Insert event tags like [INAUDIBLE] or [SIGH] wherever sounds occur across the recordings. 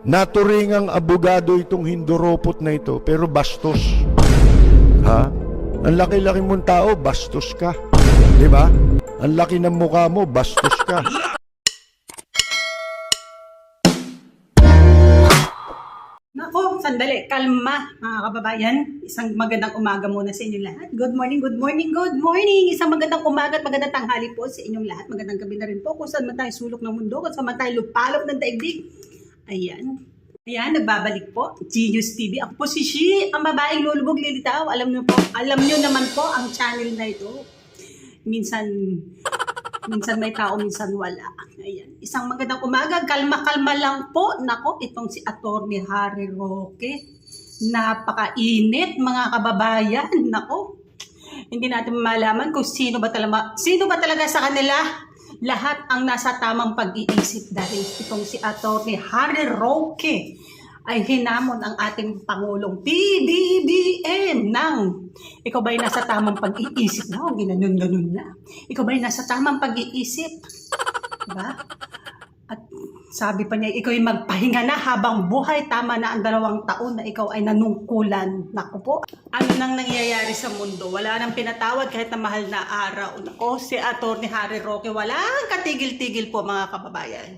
Naturingang abogado itong hinduropot na ito, pero bastos. Ha? Ang laki-laki mong tao, bastos ka. Di ba? Ang laki ng mukha mo, bastos ka. Nako, sandali, kalma mga kababayan. Isang magandang umaga muna sa inyong lahat. Good morning, good morning, good morning. Isang magandang umaga at magandang tanghali po sa inyong lahat. Magandang gabi na rin po kung saan man tayo sulok ng mundo, kung saan man tayo lupalop ng daigdig. Ayan. Ayan, nagbabalik po. Genius TV. Ako po si Shi, ang babaeng lulubog lilitaw. Alam niyo po, alam niyo naman po ang channel na ito. Minsan, minsan may tao, minsan wala. Ayan. Isang magandang umaga. Kalma-kalma lang po. Nako, itong si Attorney Harry Roque. Napakainit, mga kababayan. Nako, hindi natin malaman kung sino ba talaga, sino ba talaga sa kanila lahat ang nasa tamang pag-iisip dahil itong si Attorney Harry Roque ay hinamon ang ating Pangulong PBBM ng ikaw ba'y nasa tamang pag-iisip na o ginanon-ganon na? Ikaw ba'y nasa tamang pag-iisip? Diba? At sabi pa niya, ikaw ay magpahinga na habang buhay. Tama na ang dalawang taon na ikaw ay nanungkulan. Naku po. Ano nang nangyayari sa mundo? Wala nang pinatawad kahit na mahal na araw. Nako, si Atty. Harry Roque, walang katigil-tigil po mga kababayan.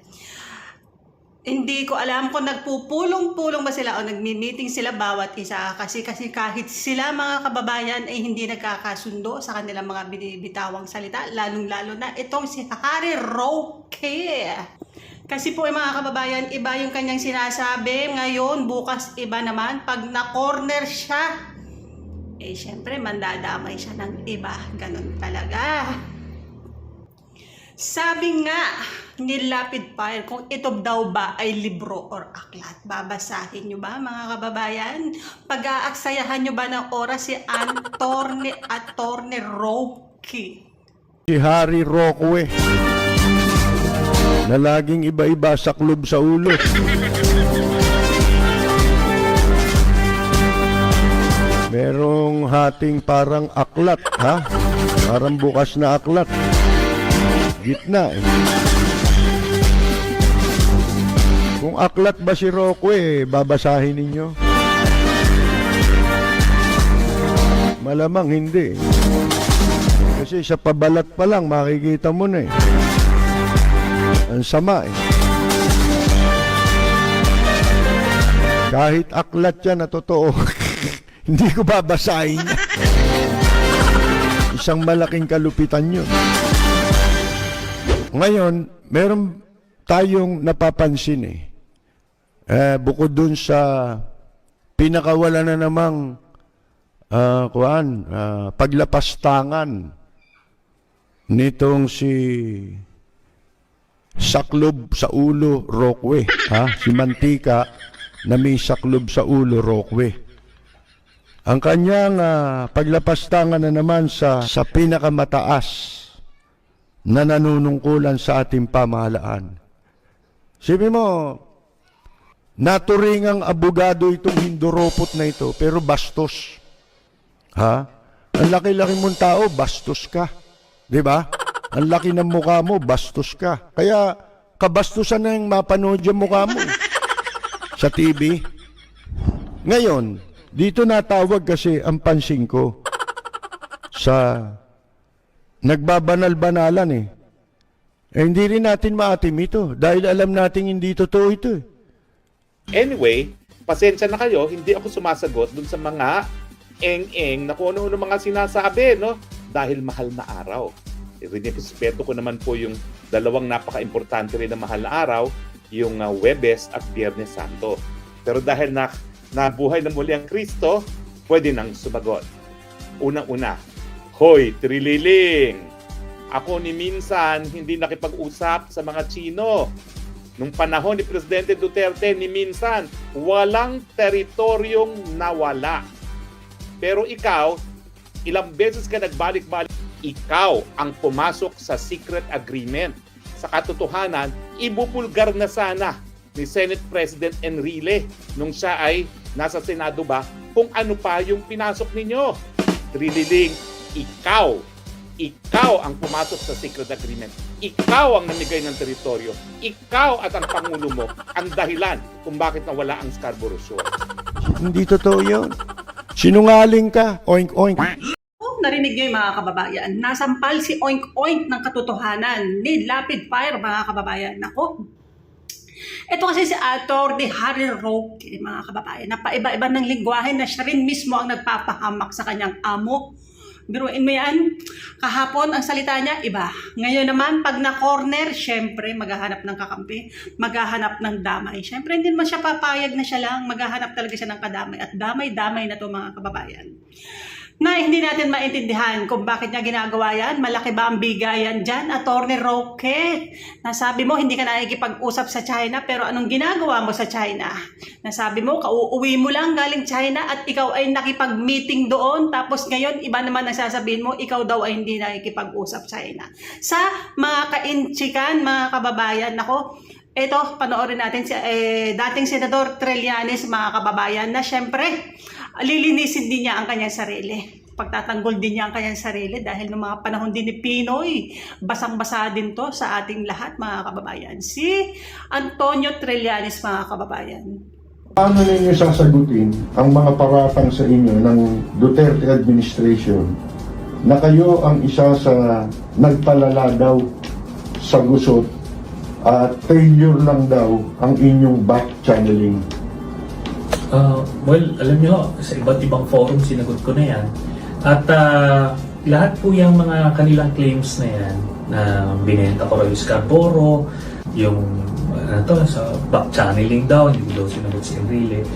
Hindi ko alam kung nagpupulong-pulong ba sila o nagmi-meeting sila bawat isa kasi kasi kahit sila mga kababayan ay hindi nagkakasundo sa kanilang mga binibitawang salita lalong-lalo na itong si Harry Roque. Kasi po eh, mga kababayan, iba yung kanyang sinasabi ngayon, bukas iba naman pag na-corner siya. Eh syempre mandadamay siya ng iba, ganun talaga. Sabi nga ni Lapid Fire kung ito daw ba ay libro or aklat. Babasahin nyo ba mga kababayan? Pag-aaksayahan nyo ba ng oras si Antorne Atorne Roque? Si Harry Roque. Na laging iba-iba sa club sa ulo. Merong hating parang aklat, ha? Parang bukas na aklat. Gitna, eh. Kung aklat ba si Roque, eh, babasahin ninyo? Malamang hindi. Kasi sa pabalat pa lang, makikita mo na eh. Ang sama eh. Kahit aklat yan na totoo, [LAUGHS] hindi ko babasahin. Isang malaking kalupitan yun. Ngayon, meron tayong napapansin eh. Eh, bukod dun sa pinakawala na namang ah, kuan, ah, paglapastangan nitong si saklob sa ulo Rockwe, ha? Si Mantika na may saklob sa ulo Rockwe. Ang kanyang ah, paglapastangan na naman sa sa pinakamataas na nanunungkulan sa ating pamahalaan. Sabi mo, naturingang abogado itong hinduropot na ito, pero bastos. Ha? Ang laki-laki mong tao, bastos ka. Di ba? Ang laki ng mukha mo, bastos ka. Kaya, kabastusan na yung mapanood yung mukha mo. Sa TV. Ngayon, dito natawag kasi ang pansin ko sa nagbabanal-banalan eh. Eh, hindi rin natin maatim ito dahil alam natin hindi totoo ito eh. Anyway, pasensya na kayo, hindi ako sumasagot dun sa mga eng-eng na kung ano-ano mga sinasabi, no? Dahil mahal na araw. Rinespeto ko naman po yung dalawang napaka-importante rin na mahal na araw, yung uh, Webes at Biyernes Santo. Pero dahil na nabuhay na muli ang Kristo, pwede nang sumagot. Unang-una, Hoy, Trililing! Ako ni minsan hindi nakipag-usap sa mga Chino. Nung panahon ni Presidente Duterte, ni minsan, walang teritoryong nawala. Pero ikaw, ilang beses ka nagbalik-balik, ikaw ang pumasok sa secret agreement. Sa katotohanan, ibubulgar na sana ni Senate President Enrile nung siya ay nasa Senado ba kung ano pa yung pinasok ninyo. Trililing, ikaw, ikaw ang pumasok sa secret agreement. ikaw ang namigay ng teritoryo, ikaw at ang Pangulo mo ang dahilan kung bakit nawala ang Scarborough Shoal. Hindi totoo yun. Sinungaling ka. Oink, oink. Narinig niyo mga kababayan. Nasampal si Oink Oink ng katotohanan ni Lapid Fire, mga kababayan. Nako. Ito kasi si Ator de Harry Roque, mga kababayan. Napaiba-iba ng lingwahe na siya rin mismo ang nagpapahamak sa kanyang amo. Biruin mo yan. Kahapon, ang salita niya, iba. Ngayon naman, pag na-corner, syempre, maghahanap ng kakampi, maghahanap ng damay. Syempre, hindi naman siya papayag na siya lang. Maghahanap talaga siya ng kadamay. At damay-damay na to mga kababayan na hindi natin maintindihan kung bakit niya ginagawa yan. Malaki ba ang bigayan dyan? Attorney Roque, nasabi mo hindi ka nakikipag-usap sa China pero anong ginagawa mo sa China? Nasabi mo, kauuwi mo lang galing China at ikaw ay nakipag-meeting doon tapos ngayon iba naman ang sasabihin mo, ikaw daw ay hindi nakikipag-usap China. Sa mga kainchikan, mga kababayan, nako, ito, panoorin natin si eh, dating Senador Trillanes, mga kababayan, na syempre, lilinisin din niya ang kanyang sarili. Pagtatanggol din niya ang kanyang sarili dahil noong mga panahon din ni Pinoy, basang-basa din to sa ating lahat, mga kababayan. Si Antonio Trillanes, mga kababayan. Paano ninyo sasagutin ang mga paratang sa inyo ng Duterte administration na kayo ang isa sa nagpalala daw sa gusot at failure lang daw ang inyong back channeling? Uh, well, alam nyo, sa iba't ibang forum sinagot ko na yan. At ah, lahat po yung mga kanilang claims na yan, na binenta ko Roy Scarborough, yung ano to, sa back channeling daw, hindi daw sinagot si Enrile.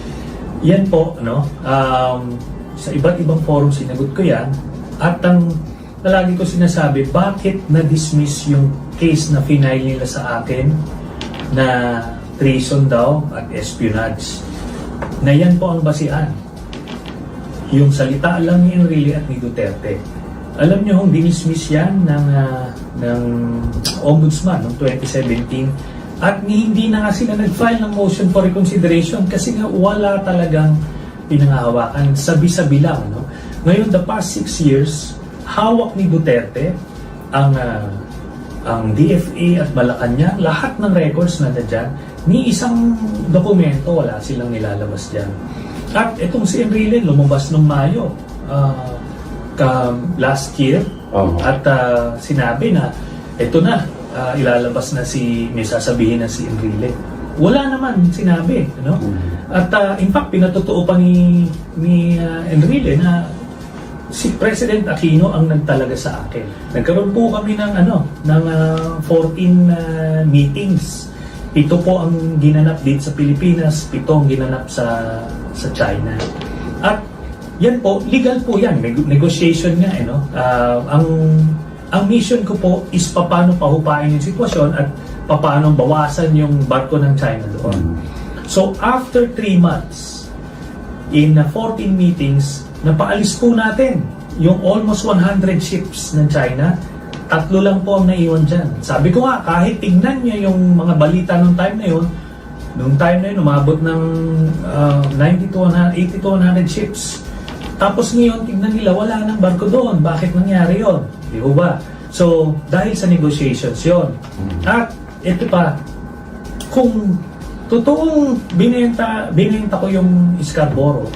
Yan po, no, um, sa iba't ibang forum sinagot ko yan. At ang lagi ko sinasabi, bakit na-dismiss yung case na final nila sa akin na treason daw at espionage na yan po ang basihan. Yung salita lang ni Enrile at ni Duterte. Alam niyo kung dinismiss yan ng, ah, ng Ombudsman noong 2017 at ni, hindi na nga sila nag-file ng motion for reconsideration kasi nga wala talagang pinangahawakan. Sabi-sabi lang. No? Ngayon, the past six years, hawak ni Duterte ang ah, ang DFA at Malacanang, lahat ng records na dyan, ni isang dokumento wala silang nilalabas dyan. At itong si Enrile, lumabas noong Mayo, ah, ka, last year, Oo. at ah, sinabi na, ito na, ah, ilalabas na si, may sasabihin na si Enrile. Wala naman sinabi, no? At ah, in fact, pinatotoo pa ni, ni ah, Enrile na si President Aquino ang nagtalaga sa akin. Nagkaroon po kami ng ano, ng ah, 14 ah, meetings. Ito po ang ginanap dito sa Pilipinas, pito ang ginanap sa sa China. At yan po, legal po yan, Neg- negotiation nga eh, no? Ah, ang ang mission ko po is paano pahupain yung sitwasyon at paano bawasan yung barko ng China doon. So after 3 months, in uh, 14 meetings, napaalis po natin yung almost 100 ships ng China. Tatlo lang po ang naiwan dyan. Sabi ko nga, kahit tignan niya yung mga balita nung time na yun, nung time na yun, umabot ng uh, 90 to 100, 80 to 100 ships. Tapos ngayon, tignan nila, wala nang barko doon. Bakit nangyari yon? Di ba ba? So, dahil sa negotiations yon. At ito pa, kung totoong binenta, binenta ko yung Scarborough,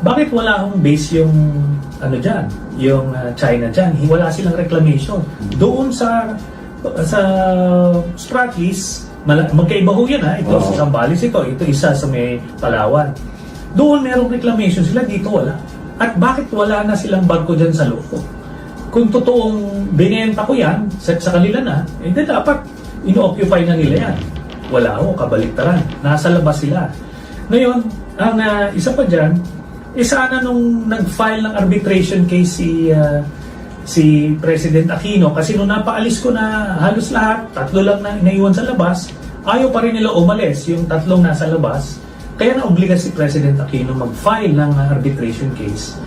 bakit wala akong base yung ano diyan, yung uh, China diyan? Wala silang reclamation. Doon sa sa mala- magkaiba ho yan ha. Ito Oo. sa Zambales ito, ito isa sa may Palawan. Doon merong reclamation sila, dito wala. At bakit wala na silang barko dyan sa loob? Kung totoong binenta ko yan sa, sa kanila na, hindi dapat ino-occupy na nila yan. Wala ho, kabaliktaran. Nasa labas sila. Ngayon, ang ah, isa pa dyan, eh sana nung nag-file ng arbitration case si ah, si President Aquino kasi nung napaalis ko na halos lahat, tatlo lang na inaiwan sa labas, ayaw pa rin nila umalis yung tatlong nasa labas. Kaya naobliga si President Aquino mag-file ng arbitration case.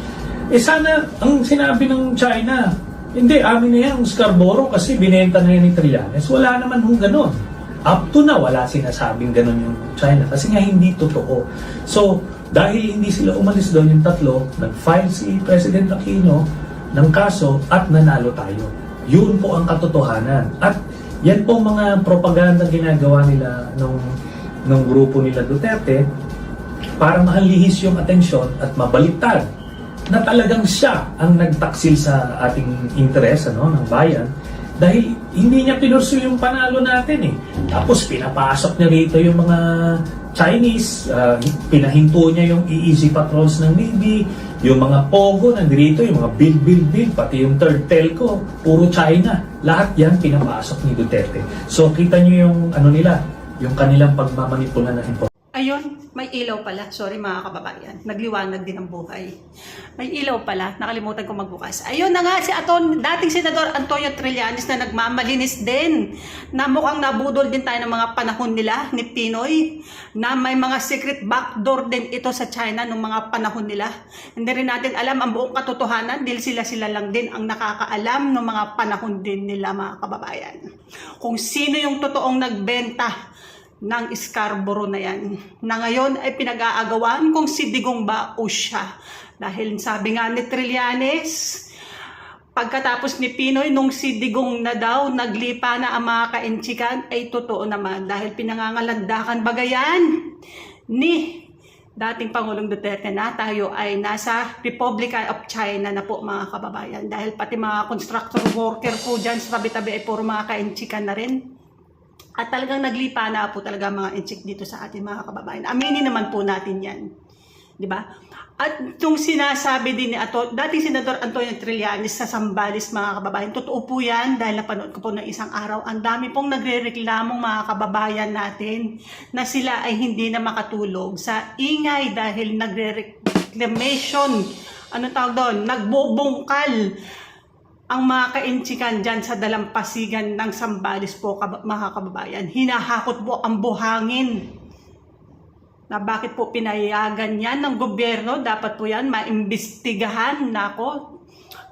Eh sana, ang sinabi ng China, hindi, amin na yan, Scarborough, kasi binenta na yan ni Trillanes. Wala naman hong ganon. Up to na, wala sinasabing ganon yung China. Kasi nga hindi totoo. So, dahil hindi sila umalis doon yung tatlo, nag-file si President Aquino ng kaso at nanalo tayo. Yun po ang katotohanan. At Yan po mga propaganda ginagawa nila nung, nung grupo nila Duterte para mahalihis yung atensyon at mabaliktad na talagang siya ang nagtaksil sa ating interes ano, ng bayan dahil hindi niya pinursu yung panalo natin eh. Tapos pinapasok niya rito yung mga Chinese, ah, pinahinto niya yung EEZ patrols ng Navy, yung mga Pogo nandito, yung mga Bill, Bill, Bill, pati yung third telco, puro China. Lahat yan pinapasok ni Duterte. So kita niyo yung ano nila, yung kanilang pagmamanipula ng info. Ayun, may ilaw pala. Sorry mga kababayan. Nagliwanag din ang buhay. May ilaw pala. Nakalimutan ko magbukas. Ayun na nga si Aton, dating Senador Antonio Trillanes na nagmamalinis din. Na mukhang nabudol din tayo ng mga panahon nila ni Pinoy. Na may mga secret backdoor din ito sa China nung mga panahon nila. Hindi rin natin alam ang buong katotohanan dahil sila-sila lang din ang nakakaalam ng mga panahon din nila mga kababayan. Kung sino yung totoong nagbenta ng Scarborough na yan. Na ngayon ay pinag-aagawan kung si Digong ba o siya. Dahil sabi nga ni Trillanes, pagkatapos ni Pinoy, nung si Digong na daw, naglipa na ang mga kainchikan, ay totoo naman. Dahil pinangangalandakan bagayan ni dating Pangulong Duterte na tayo ay nasa Republic of China na po mga kababayan. Dahil pati mga construction worker po dyan sa tabi-tabi ay puro mga kainchikan na rin. At talagang naglipa na po talaga mga inchik dito sa ating mga kababayan. Aminin naman po natin yan. Di ba? At yung sinasabi din ni Ato, dating Senador Antonio Trillanes sa Sambales mga kababayan, totoo po yan dahil napanood ko po ng isang araw. Ang dami pong nagre-reklamong mga kababayan natin na sila ay hindi na makatulog sa ingay dahil nagre-reclamation, ano tawag doon, nagbubungkal ang mga kainchikan dyan sa dalampasigan ng Sambales po, mga kababayan. Hinahakot po ang buhangin na bakit po pinayagan yan ng gobyerno. Dapat po yan maimbestigahan na ako.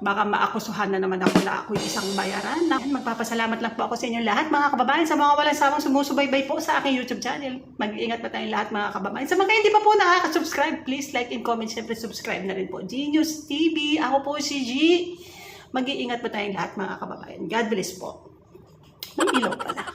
Baka maakusuhan na naman ako na ako isang bayaran. Magpapasalamat lang po ako sa inyo lahat mga kababayan sa mga walang samang sumusubaybay po sa aking YouTube channel. Mag-iingat pa tayong lahat mga kababayan. Sa mga hindi pa po nakaka-subscribe, please like and comment. Siyempre subscribe na rin po. Genius TV. Ako po si G. Mag-iingat pa tayong lahat mga kababayan. God bless po. May ilaw pala.